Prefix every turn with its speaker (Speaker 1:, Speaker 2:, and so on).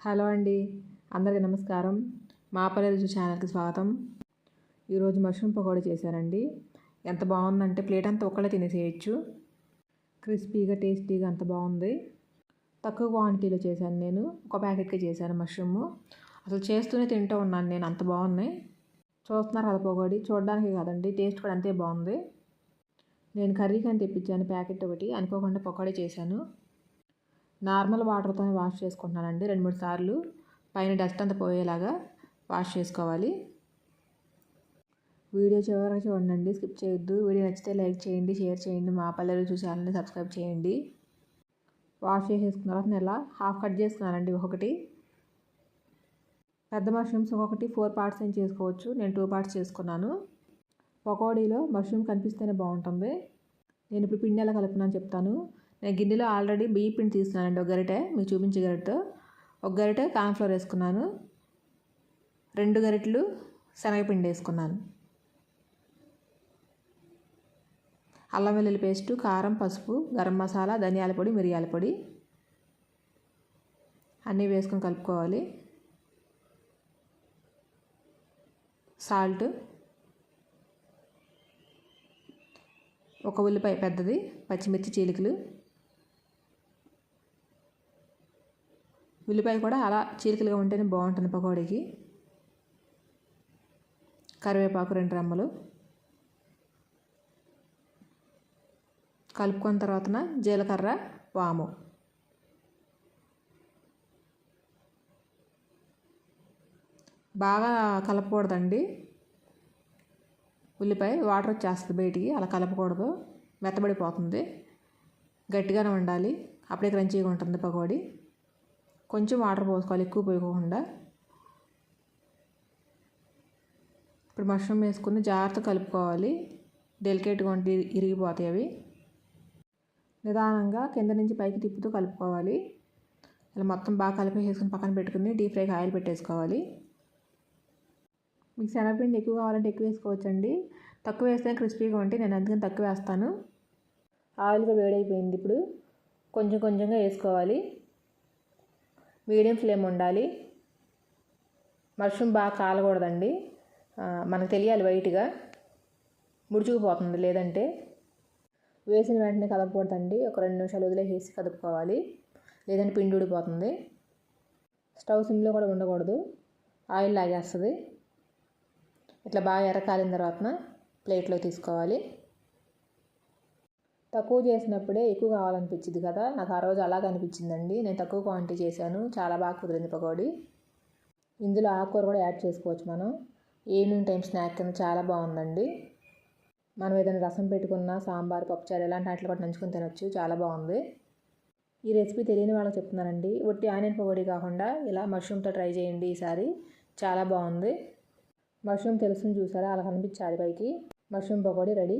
Speaker 1: Hello అండి. అందరికీ నమస్కారం. మా పల్లె రుచి ఛానల్కి స్వాగతం. ఈరోజు మష్రూమ్ పకోడీ చేశానండి. ఎంత బాగుందంటే ప్లేట్ అంతా ఒక్కళ్ళే తినేసేయచ్చు. క్రిస్పీగా టేస్టీగా అంత బాగుంది. తక్కువ క్వాంటిటీలో చేశాను నేను. ఒక ప్యాకెట్కే చేశాను మష్రూమ్. అసలు చేస్తూనే తింటూ ఉన్నాను నేను. అంత బాగున్నాయి. చూస్తున్నారు కదా పకోడీ. చూడడానికి కాదండి. టేస్ట్ కూడా అంతే బాగుంది. నేను కర్రీ కానీ తెప్పించాను ప్యాకెట్ ఒకటి. అనుకోకుండా పకోడీ చేశాను. నార్మల్ వాటర్తోనే వాష్ చేసుకుంటున్నానండి. రెండు మూడు సార్లు పైన డస్ట్ అంతా పోయేలాగా వాష్ చేసుకోవాలి. వీడియో చివరికి చూడండి స్కిప్ చేయొద్దు. వీడియో నచ్చితే లైక్ చేయండి షేర్ చేయండి. మా పల్లెలు చూసి సబ్స్క్రైబ్ చేయండి. వాష్ చేసేసుకున్న తర్వాత నెల హాఫ్ కట్ చేసుకున్నానండి ఒకటి. పెద్ద మష్రూమ్స్ ఒకటి ఫోర్ పార్ట్స్ నేను చేసుకోవచ్చు. నేను టూ పార్ట్స్ చేసుకున్నాను. పకోడీలో మష్రూమ్ కనిపిస్తేనే బాగుంటుంది. నేను ఇప్పుడు పిండి ఎలా కలుపునని చెప్తాను. నేను గిన్నెలో ఆల్రెడీ బియ్య పిండి తీసుకున్నానండి. ఒక గరిటె మీకు చూపించే గరిటె. ఒక గరిటె కార్న్ఫ్లోర్ వేసుకున్నాను. రెండు గరిటెలు శనగపిండి వేసుకున్నాను. అల్లం వెల్లుల్లి పేస్టు కారం పసుపు గరం మసాలా ధనియాల పొడి మిరియాల పొడి. అన్నీ వేసుకొని కలుపుకోవాలి. సాల్ట్. ఒక ఉల్లిపాయ పెద్దది పచ్చిమిర్చి చీలికలు. ఉల్లిపాయ కూడా అలా చీలికలుగా ఉంటేనే బాగుంటుంది పకోడీకి. కరివేపాకు రెండు రెమ్మలు. కలుపుకున్న తర్వాతన జీలకర్ర వాము. బాగా కలపకూడదండి. ఉల్లిపాయ వాటర్ వచ్చేస్తుంది బయటికి అలా కలపకూడదు. మెత్తబడిపోతుంది. గట్టిగానే ఉండాలి. అప్పుడే క్రంచీగా ఉంటుంది పకోడీ. కొంచెం వాటర్ పోసుకోవాలి ఎక్కువ పోయకుండా. ఇప్పుడు మష్రూమ్ వేసుకుని జాగ్రత్త కలుపుకోవాలి. డెలికేట్గా ఉంటే ఇరిగిపోతాయి అవి. నిదానంగా కింద నుంచి పైకి తిప్పుతూ కలుపుకోవాలి. ఇలా మొత్తం బాగా కలిపేసుకుని పక్కన పెట్టుకుని డీప్ ఫ్రైకి ఆయిల్ పెట్టేసుకోవాలి. మీకు శనగపిండి ఎక్కువ కావాలంటే ఎక్కువ వేసుకోవచ్చండి. తక్కువ వేస్తే క్రిస్పీగా ఉంటే నేను అందుకని తక్కువ వేస్తాను. ఆయిల్గా వేడైపోయింది ఇప్పుడు. కొంచెం కొంచెంగా వేసుకోవాలి. మీడియం ఫ్లేమ్ ఉండాలి. మష్రూమ్ బాగా కాలకూడదండి. మనకు తెలియాలి వైట్గా. ముడుచుకుపోతుంది లేదంటే. వేసిన వెంటనే కదపకూడదండి. ఒక రెండు నిమిషాలు వదిలేసేసి కదుపుకోవాలి. లేదంటే పిండి ఊడిపోతుంది. స్టవ్ సిమ్లో కూడా ఉండకూడదు. ఆయిల్ లాగేస్తుంది. ఇట్లా బాగా ఎర్ర కాలిన తర్వాత ప్లేట్లో తీసుకోవాలి. తక్కువ చేసినప్పుడే ఎక్కువ కావాలనిపించింది కదా. నాకు ఆ రోజు అలాగ అనిపించిందండి. నేను తక్కువ క్వాంటిటీ చేశాను. చాలా బాగా కుదిరింది పకోడీ. ఇందులో ఆకుకూర కూడా యాడ్ చేసుకోవచ్చు మనం. ఈవినింగ్ టైం స్నాక్ కింద చాలా బాగుందండి. మనం ఏదైనా రసం పెట్టుకున్న సాంబార్ పప్పుచారు ఇలాంటి వాటిలో కూడా నంచుకొని తినొచ్చు. చాలా బాగుంది. ఈ రెసిపీ తెలియని వాళ్ళకి చెప్తున్నానండి. ఒట్టి ఆనియన్ పకోడీ కాకుండా ఇలా మష్రూమ్తో ట్రై చేయండి ఈసారి. చాలా బాగుంది. మష్రూమ్ తెలుసుని చూసారా? అలా కనిపించాలి పైకి. Mushroom pakodi ready.